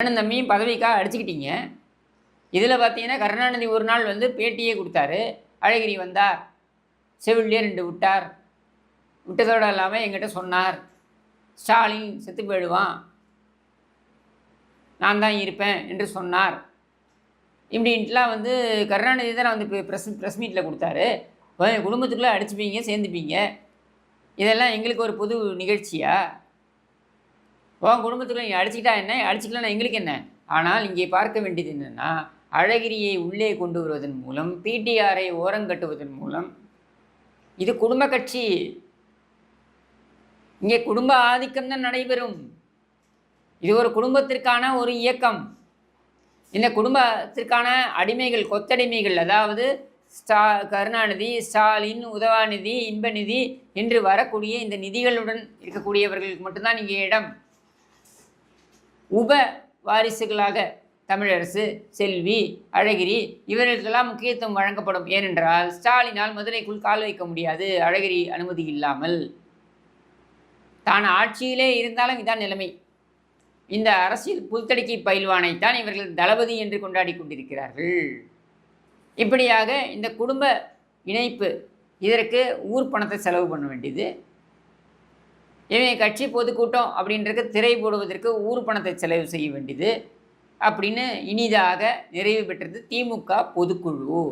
அண்ணன் தம்பியும் பதவிக்காக அடிச்சுக்கிட்டீங்க. இதில் பார்த்தீங்கன்னா கருணாநிதி ஒரு நாள் வந்து பேட்டியே கொடுத்தாரு. அழகிரி வந்தார். செவிலியே ரெண்டு விட்டார். விட்டதோடு இல்லாமல் எங்கிட்ட சொன்னார். ஸ்டாலின் செத்து போயிடுவான். நான் தான் இருப்பேன் என்று சொன்னார். இப்படின்ட்டுலாம் வந்து கருணாநிதி தான் வந்து ப்ரெஸ் ப்ரெஸ் மீட்டில் கொடுத்தாரு. குடும்பத்துக்குள்ளே அடிச்சுப்பீங்க சேர்ந்துப்பீங்க. இதெல்லாம் எங்களுக்கு ஒரு புது நிகழ்ச்சியாக உன் குடும்பத்துக்குள்ள நீ அடிச்சுக்கிட்டா என்ன? அடிச்சுக்கலாம் எங்களுக்கு என்ன? ஆனால் இங்கே பார்க்க வேண்டியது என்னென்னா அழகிரியை உள்ளே கொண்டு வருவதன் மூலம் பிடிஆரை ஓரங்கட்டுவதன் மூலம். இது குடும்ப கட்சி. இங்கே குடும்ப ஆதிக்கம் தான் நடைபெறும். இது ஒரு குடும்பத்திற்கான ஒரு இயக்கம். இந்த குடும்பத்திற்கான அடிமைகள் கொத்தடிமைகள் அதாவது ஸ்டா கருணாநிதி ஸ்டாலின் உதவாநிதி இன்பநிதி என்று வரக்கூடிய இந்த நிதிகளுடன் இருக்கக்கூடியவர்களுக்கு மட்டும்தான் இங்கே இடம். உப வாரிசுகளாக தமிழரசு செல்வி அழகிரி இவர்களுக்கெல்லாம் முக்கியத்துவம் வழங்கப்படும். ஏனென்றால் ஸ்டாலினால் மதுரைக்குள் கால் வைக்க முடியாது. அழகிரி அனுமதி இல்லாமல். தான் ஆட்சியிலே இருந்தாலும் இதான் நிலைமை. இந்த அரசியல் புல்தடிக்கை பயில்வானைத்தான் இவர்கள் தளபதி என்று கொண்டாடி கொண்டிருக்கிறார்கள். இப்படியாக இந்த குடும்ப இணைப்பு இதற்கு ஊர் பணத்தை செலவு பண்ண வேண்டியது. இவன் கட்சி பொதுக்கூட்டம் அப்படின்றக்கு திரை போடுவதற்கு ஊர் பணத்தை செலவு செய்ய வேண்டியது அப்படின்னு இனிதாக நிறைவு பெற்றது திமுக பொதுக்குழு.